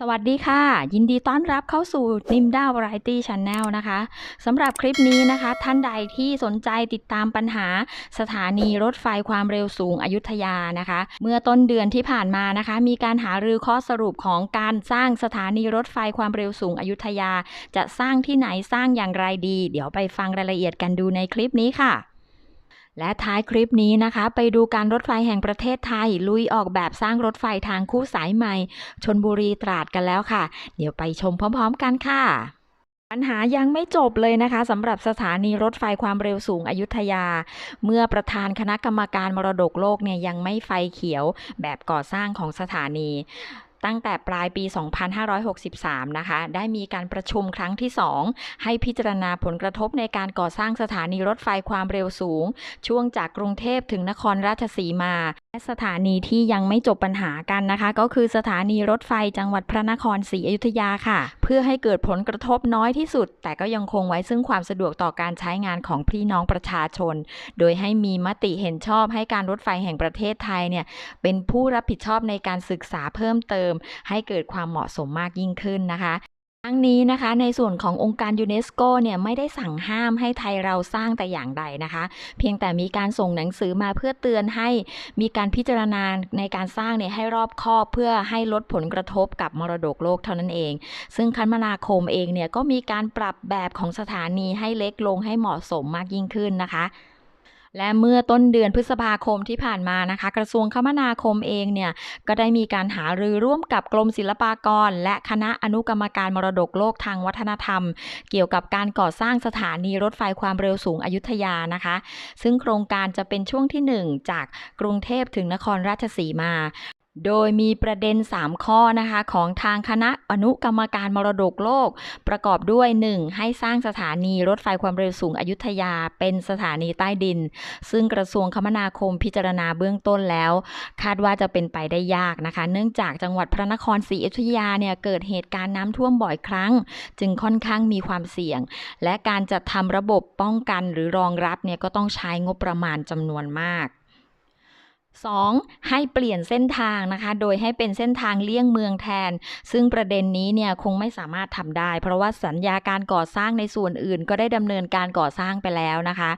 สวัสดีค่ะ ยินดีต้อนรับเข้าสู่นิมด้าวไรตี้ช n แนลนะคะสำหรับคลิปนี้นะคะ ท่านใดที่สนใจติดตามปัญหาสถานีรถไฟความเร็วสูงอยุธยานะคะ เมื่อต้นเดือนที่ผ่านมานะคะ มีการหารือข้อสรุปของการสร้างสถานีรถไฟความเร็วสูงอยุธยา จะสร้างที่ไหนสร้างอย่างไรดี เดี๋ยวไปฟังรายละเอียดกันดูในคลิปนี้ค่ะ และท้ายคลิปนี้นะคะ ไปดูการรถไฟแห่งประเทศไทย ลุยออกแบบสร้างรถไฟทางคู่สายใหม่ชนบุรีตราดกันแล้วค่ะ เดี๋ยวไปชมพร้อม ๆ กันค่ะปัญหายังไม่จบเลยนะคะสำหรับสถานีรถไฟความเร็วสูงอยุธยา เมื่อประธานคณะกรรมการมรดกโลกเนี่ยยังไม่ไฟเขียวแบบก่อสร้างของสถานี ตั้งแต่ปลายปี 2563 นะคะ ได้มีการประชุมครั้งที่ 2 ให้พิจารณาผลกระทบในการก่อสร้างสถานีรถไฟความเร็วสูง ช่วงจากกรุงเทพถึงนครราชสีมา และสถานีที่ยังไม่จบปัญหากันนะคะ ก็คือสถานีรถไฟจังหวัดพระนครศรีอยุธยาค่ะ เพื่อให้เกิดผลกระทบน้อยที่สุด แต่ก็ยังคงไว้ซึ่งความสะดวกต่อการใช้งานของพี่น้องประชาชน โดยให้มีมติเห็นชอบให้การรถไฟแห่งประเทศไทยเนี่ยเป็นผู้รับผิดชอบในการศึกษาเพิ่มเติมให้เกิดความเหมาะสมมากยิ่งขึ้นนะคะทั้งนี้นะคะในส่วนขององค์การยูเนสโกเนี่ยไม่ได้สั่งห้ามให้ไทยเราสร้างแต่อย่างใดนะคะ เพียงแต่มีการส่งหนังสือมาเพื่อเตือนให้มีการพิจารณาในการสร้างเนี่ยให้รอบคอบเพื่อให้ลดผลกระทบกับมรดกโลกเท่านั้นเอง ซึ่งคมนาคมเองเนี่ยก็มีการปรับแบบของสถานีให้เล็กลงให้เหมาะสมมากยิ่งขึ้นนะคะ และเมื่อต้นเดือนพฤษภาคมที่ผ่านมานะคะ กระทรวงคมนาคมเองเนี่ยก็ได้มีการหารือร่วมกับกรมศิลปากร และคณะอนุกรรมการมรดกโลกทางวัฒนธรรม เกี่ยวกับการก่อสร้างสถานีรถไฟความเร็วสูงอยุธยานะคะ ซึ่งโครงการจะเป็นช่วงที่ 1 จากกรุงเทพถึงนครราชสีมา โดยมีประเด็น 3 ข้อนะคะของทางคณะอนุกรรมการมรดกโลก ประกอบด้วย 1. ให้สร้างสถานีรถไฟความเร็วสูงอยุธยาเป็นสถานีใต้ดิน ซึ่งกระทรวงคมนาคมพิจารณาเบื้องต้นแล้ว คาดว่าจะเป็นไปได้ยากนะคะ เนื่องจากจังหวัดพระนครศรีอยุธยาเนี่ยเกิดเหตุการณ์น้ำท่วมบ่อยครั้ง จึงค่อนข้างมีความเสี่ยง และการจัดทำระบบป้องกันหรือรองรับเนี่ยก็ต้องใช้งบประมาณจำนวนมาก 2. ให้เปลี่ยนเส้นทางนะคะ โดยให้เป็นเส้นทางเลี่ยงเมืองแทน ซึ่งประเด็นนี้เนี่ยคงไม่สามารถทำได้ เพราะว่าสัญญาการก่อสร้างในส่วนอื่น ก็ได้ดำเนินการก่อสร้างไปแล้วนะคะ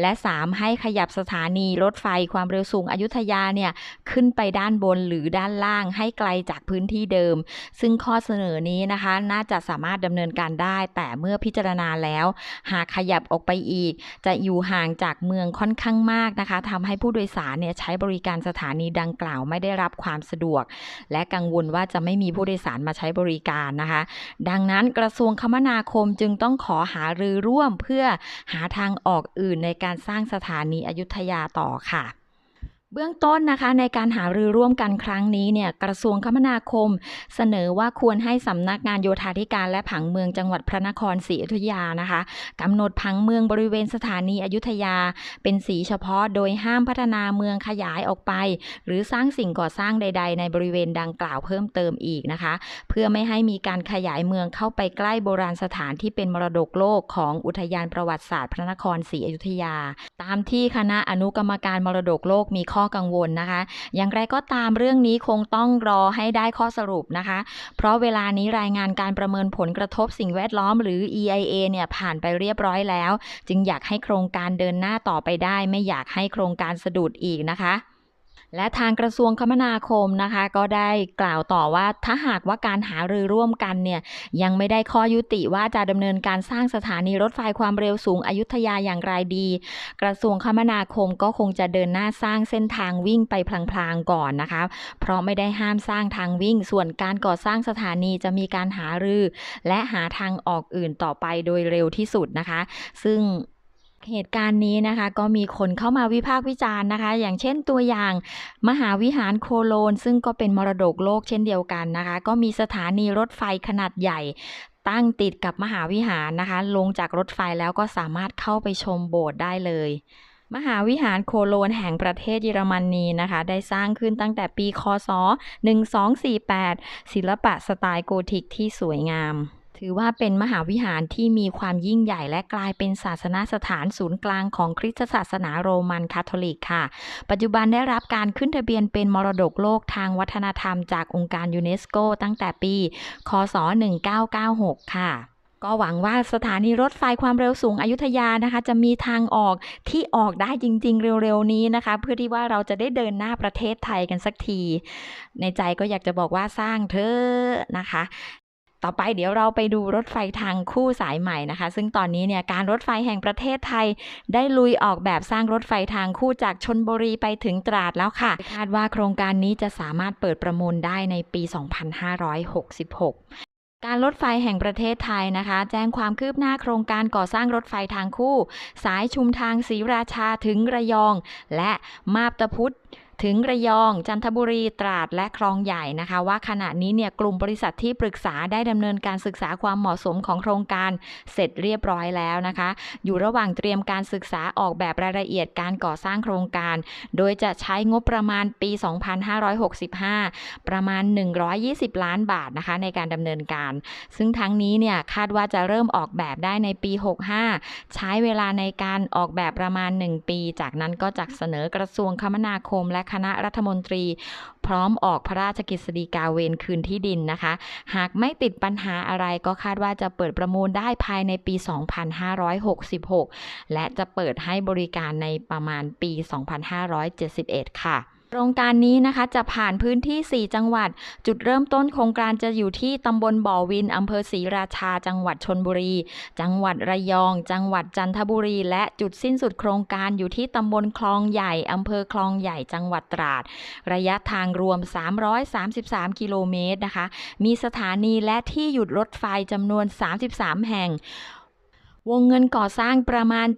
และ 3. ให้ขยับสถานีรถไฟความเร็วสูงอยุธยาเนี่ยขึ้นไปด้านบนหรือด้านล่างให้ไกลจากพื้นที่เดิม ซึ่งข้อเสนอนี้นะคะ น่าจะสามารถดำเนินการได้ แต่เมื่อพิจารณาแล้ว หากขยับออกไปอีก จะอยู่ห่างจากเมืองค่อนข้างมากนะคะทำให้ผู้โดยสารเนี่ยใช้บริการสถานีดังกล่าวไม่ได้รับความสะดวก และกังวลว่าจะไม่มีผู้โดยสารมาใช้บริการนะคะ ดังนั้นกระทรวงคมนาคมจึงต้องขอหารือร่วมเพื่อหาทางออกอื่นในการสร้างสถานีอยุธยาต่อค่ะ เบื้องต้นนะคะในการหารือร่วมกันครั้งนี้เนี่ยกระทรวงคมนาคม เสนอว่าควรให้สำนักงานโยธาธิการและผังเมืองจังหวัดพระนครศรีอยุธยานะคะกำหนดผังเมืองบริเวณสถานีอยุธยา เป็นสีเฉพาะโดยห้ามพัฒนาเมืองขยายออกไป หรือสร้างสิ่งก่อสร้างใด ๆ ในบริเวณดังกล่าวเพิ่มเติมอีกนะคะ เพื่อไม่ให้มีการขยายเมืองเข้าไปใกล้โบราณสถานที่เป็นมรดกโลกของอุทยานประวัติศาสตร์พระนครศรีอยุธยา ตามที่คณะอนุกรรมการมรดกโลกมีข้อกังวลนะคะ อย่างไรก็ตามเรื่องนี้คงต้องรอให้ได้ข้อสรุปนะคะ เพราะเวลานี้รายงานการประเมินผลกระทบสิ่งแวดล้อมหรือ EIA เนี่ยผ่านไปเรียบร้อยแล้ว จึงอยากให้โครงการเดินหน้าต่อไปได้ ไม่อยากให้โครงการสะดุดอีกนะคะ และทางกระทรวงคมนาคมนะคะ ก็ได้กล่าวต่อว่าถ้าหากว่าการหารือร่วมกันเนี่ยยังไม่ได้ข้อยุติว่าจะดำเนินการสร้างสถานีรถไฟความเร็วสูงอยุธยาอย่างไรดี กระทรวงคมนาคมก็คงจะเดินหน้าสร้างเส้นทางวิ่งไปพลางๆก่อนนะคะ เพราะไม่ได้ห้ามสร้างทางวิ่ง ส่วนการก่อสร้างสถานีจะมีการหารือ และหาทางออกอื่นต่อไปโดยเร็วที่สุดนะคะ ซึ่ง เหตุการณ์นี้นะคะ ก็มีคนเข้ามาวิพากษ์วิจารณ์นะคะ อย่างเช่นตัวอย่างมหาวิหารโคโลน ซึ่งก็เป็นมรดกโลกเช่นเดียวกันนะคะ ก็มีสถานีรถไฟขนาดใหญ่ตั้งติดกับมหาวิหารนะคะ ลงจากรถไฟแล้วก็สามารถเข้าไปชมโบสถ์ได้เลยมหาวิหารโคโลนแห่งประเทศเยอรมนีนะคะ ได้สร้างขึ้นตั้งแต่ปี คศ 1248 ศิลปะสไตล์โกธิกที่สวยงาม ถือว่าเป็นมหาวิหารที่มีความยิ่งใหญ่และกลายเป็นศาสนาสถานศูนย์กลางของคริสตศาสนาโรมันคาทอลิกค่ะ ปัจจุบันได้รับการขึ้นทะเบียนเป็นมรดกโลกทางวัฒนธรรมจากองค์การยูเนสโกตั้งแต่ปี คศ 1996 ค่ะก็หวังว่าสถานีรถไฟความเร็วสูงอยุธยานะคะ จะมีทางออกที่ออกได้จริง ๆ เร็วๆนี้นะคะ เพื่อที่ว่าเราจะได้เดินหน้าประเทศไทยกันสักที ในใจก็อยากจะบอกว่าสร้างเธอนะคะ ต่อไปเดี๋ยวเราไปดูรถไฟทางคู่สายใหม่นะคะ ซึ่งตอนนี้เนี่ยการรถไฟแห่งประเทศไทย ได้ลุยออกแบบสร้างรถไฟทางคู่จากชนบุรีไปถึงตราดแล้วค่ะ คาดว่าโครงการนี้จะสามารถเปิดประมูลได้ในปี 2566การรถไฟแห่งประเทศไทยนะคะ แจ้งความคืบหน้าโครงการก่อสร้างรถไฟทางคู่ สายชุมทางศรีราชาถึงระยอง และมาบตาพุธ ถึงระยอง จันทบุรีตราดและคลองใหญ่นะคะ ว่าขณะนี้เนี่ยกลุ่มบริษัทที่ปรึกษาได้ดำเนินการศึกษาความเหมาะสมของโครงการเสร็จเรียบร้อยแล้วนะคะ อยู่ระหว่างเตรียมการศึกษาออกแบบรายละเอียดการก่อสร้างโครงการ โดยจะใช้งบประมาณปี 2565 ประมาณ 120 ล้านบาทนะคะในการดำเนินการ ซึ่งทั้งนี้เนี่ยคาดว่าจะเริ่มออกแบบได้ในปี 65 ใช้เวลาในการออกแบบประมาณ 1 ปี จากนั้นก็จะเสนอกระทรวงคมนาคมและคณะรัฐมนตรี พร้อมออกพระราชกฤษฎีกาเวนคืนที่ดินนะคะ หากไม่ติดปัญหาอะไรก็คาดว่าจะเปิดประมูลได้ภายในปี 2566 และจะเปิดให้บริการในประมาณปี 2571 ค่ะ โครงการนี้นะคะจะผ่านพื้นที่ 4 จังหวัด จุดเริ่มต้นโครงการจะอยู่ที่ตำบลบ่อวินอำเภอศรีราชา จังหวัดชนบุรี จังหวัดระยอง จังหวัดจันทบุรี และจุดสิ้นสุดโครงการอยู่ที่ตำบลคลองใหญ่อำเภอคลองใหญ่ จังหวัดตราด ระยะทางรวม 333 กิโลเมตรนะคะ มีสถานีและที่หยุดรถไฟจำนวน 33 แห่ง วงเงินก่อสร้างประมาณ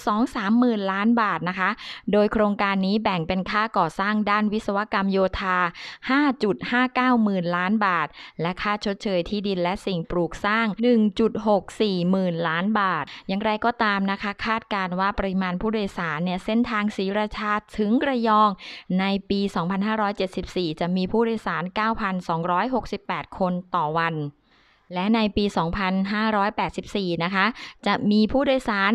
7.23 หมื่นล้านบาทนะคะ โดยโครงการนี้แบ่งเป็นค่าก่อสร้างด้านวิศวกรรมโยธา 5.59 หมื่นล้านบาท และค่าชดเชยที่ดินและสิ่งปลูกสร้าง 1.64 หมื่นล้านบาท อย่างไรก็ตามนะคะ คาดการณ์ว่าปริมาณผู้โดยสารเนี่ยเส้นทางศรีราชาถึงระยองในปี 2574 จะมีผู้โดยสาร 9,268 คนต่อวัน และในปี 2584 นะคะ จะมีผู้โดยสาร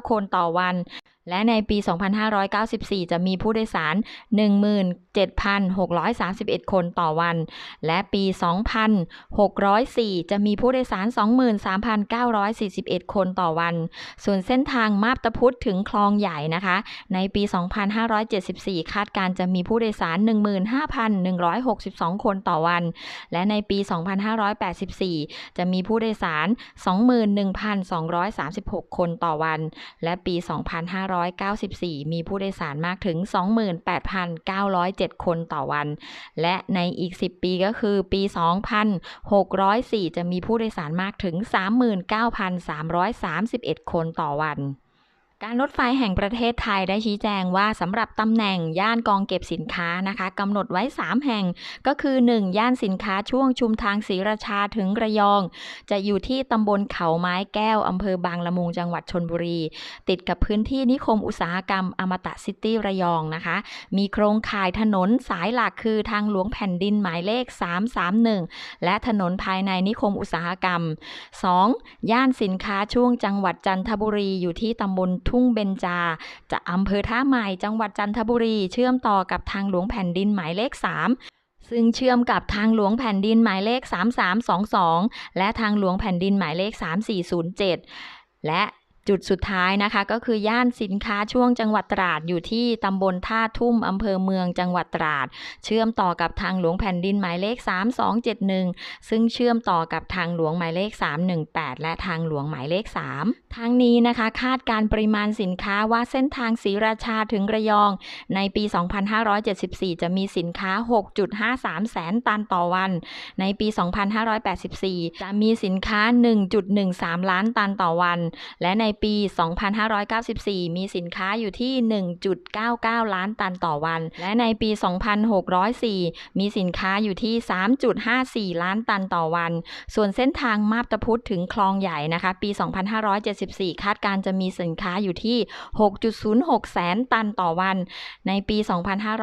13,969 คนต่อวัน และในปี 2594 จะมีผู้โดยสาร 17,631 คนต่อวัน และปี 2604 จะมีผู้โดยสาร 23,941 คนต่อวัน ส่วนเส้นทางมาบตาพุธถึงคลองใหญ่นะคะ ในปี 2574 คาดการจะมีผู้โดยสาร 15,162 คนต่อวัน และในปี 2584 จะมีผู้โดยสาร 21,236 คนต่อวัน และปี 25 2594 มีผู้โดยสารมากถึง 28,907 คนต่อวัน และในอีก 10 ปีก็คือปี 2604 จะมีผู้โดยสารมากถึง 39,331 คนต่อวัน การรถไฟแห่งประเทศไทยได้ชี้แจงว่าสำหรับตำแหน่งย่านกองเก็บสินค้านะคะกำหนดไว้ 3 แห่ง ก็คือ 1 ย่านสินค้าช่วงชุมทางศรีราชาถึงระยอง จะอยู่ที่ตำบลเขาไม้แก้วอำเภอบางละมุงจังหวัดชนบุรี ติดกับพื้นที่นิคมอุตสาหกรรมอมตะซิตี้ระยองนะคะ มีโครงข่ายถนนสายหลักคือทางหลวงแผ่นดินหมายเลข 331 และถนนภายในนิคมอุตสาหกรรม 2. ย่านสินค้าช่วงจังหวัดจันทบุรีอยู่ที่ตำบลทุ่งเบญจาจะอำเภอท่าใหม่จังหวัดจันทบุรี เชื่อมต่อกับทางหลวงแผ่นดินหมายเลข 3ซึ่งเชื่อมกับทางหลวงแผ่นดินหมายเลข 3322 และทางหลวงแผ่นดินหมายเลข 3407 และ จุดสุดท้ายนะคะก็คือย่านสินค้าช่วงจังหวัดตราดอยู่ที่ตำบลท่าทุ่มอำเภอเมืองจังหวัดตราด เชื่อมต่อกับทางหลวงแผ่นดินหมายเลข 3271 ซึ่งเชื่อมต่อกับทางหลวงหมายเลข 318 และทางหลวงหมายเลข 3 ทั้งนี้นะคะ คาดการปริมาณสินค้าว่าเส้นทางศรีราชาถึงระยอง ในปี 2574 จะมีสินค้า 6.53 แสนตันต่อวัน ในปี 2584 จะมีสินค้า 1.13 ล้านตันต่อวัน และในปี 2594 มีสินค้าอยู่ที่ 1.99 ล้านตันต่อวัน และในปี 2604 มีสินค้าอยู่ที่ 3.54 ล้านตันต่อวัน ส่วนเส้นทางมาบตาพุธถึงคลองใหญ่นะคะ ปี 2574 คาดการณ์จะมีสินค้าอยู่ที่ 6.06 แสนตันต่อวัน ในปี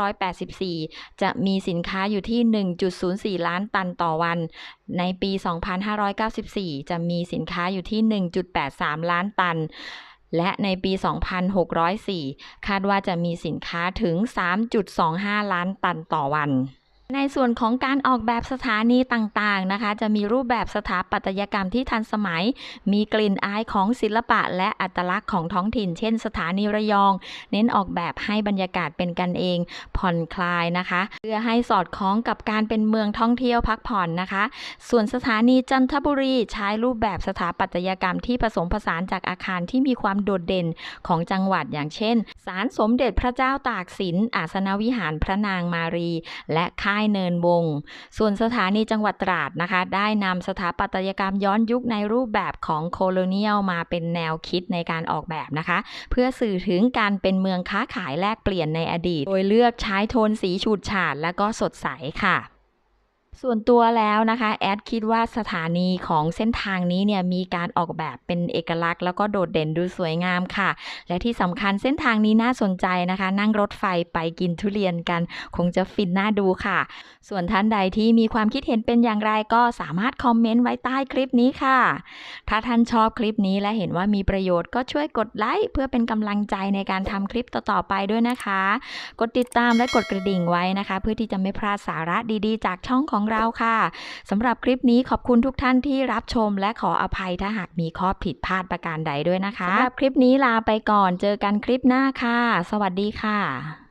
2584 จะมีสินค้าอยู่ที่ 1.04 ล้านตันต่อวัน ในปี 2594 จะมีสินค้าอยู่ที่ 1.83 ล้านตัน และในปี 2604 คาดว่าจะมีสินค้าถึง 3.25 ล้านตันต่อวัน ในส่วนของการออกแบบสถานีต่างๆนะคะ จะมีรูปแบบสถาปัตยกรรมที่ทันสมัย มีกลิ่นอายของศิลปะ และอัตลักษณ์ของท้องถิ่น เช่น สถานีระยอง เน้นออกแบบให้บรรยากาศเป็นกันเอง ผ่อนคลายนะคะ เพื่อให้สอดคล้องกับการเป็นเมืองท่องเที่ยวพักผ่อนนะคะ ส่วนสถานีจันทบุรีใช้รูปแบบสถาปัตยกรรมที่ผสมผสานจากอาคารที่มีความโดดเด่นของจังหวัดอย่างเช่นศาลสมเด็จพระเจ้าตากสินอาสนวิหารพระนางมารี และค่ายเนินบง ส่วนสถานีจังหวัดตราดนะคะ ได้นำสถาปัตยกรรมย้อนยุคในรูปแบบของโคโลเนียลมาเป็นแนวคิดในการออกแบบนะคะ เพื่อสื่อถึงการเป็นเมืองค้าขายแลกเปลี่ยนในอดีต โดยเลือกใช้โทนสีฉูดฉาดและก็สดใสค่ะ ส่วนตัวแล้วนะคะแอดคิดว่าสถานีของเส้นทางนี้เนี่ยมีการออกแบบเป็นเอกลักษณ์ แล้วก็โดดเด่นดูสวยงามค่ะ และที่สำคัญเส้นทางนี้น่าสนใจนะคะ นั่งรถไฟไปกินทุเรียนกัน คงจะฟินน่าดูค่ะ ส่วนท่านใดที่มีความคิดเห็นเป็นอย่างไรก็สามารถคอมเมนต์ไว้ใต้คลิปนี้ค่ะ ถ้าท่านชอบคลิปนี้และเห็นว่ามีประโยชน์ก็ช่วยกดไลค์เพื่อเป็นกำลังใจในการทำคลิปต่อๆไปด้วยนะคะ กดติดตามและกดกระดิ่งไว้นะคะ เพื่อที่จะไม่พลาดสาระดีๆ จากช่องของเราค่ะสำหรับคลิปนี้ขอบคุณทุกท่านที่รับชม และขออภัยถ้าหากมีข้อผิดพลาดประการใดด้วยนะคะสำหรับคลิปนี้ลาไปก่อนเจอกันคลิปหน้าค่ะ สวัสดีค่ะ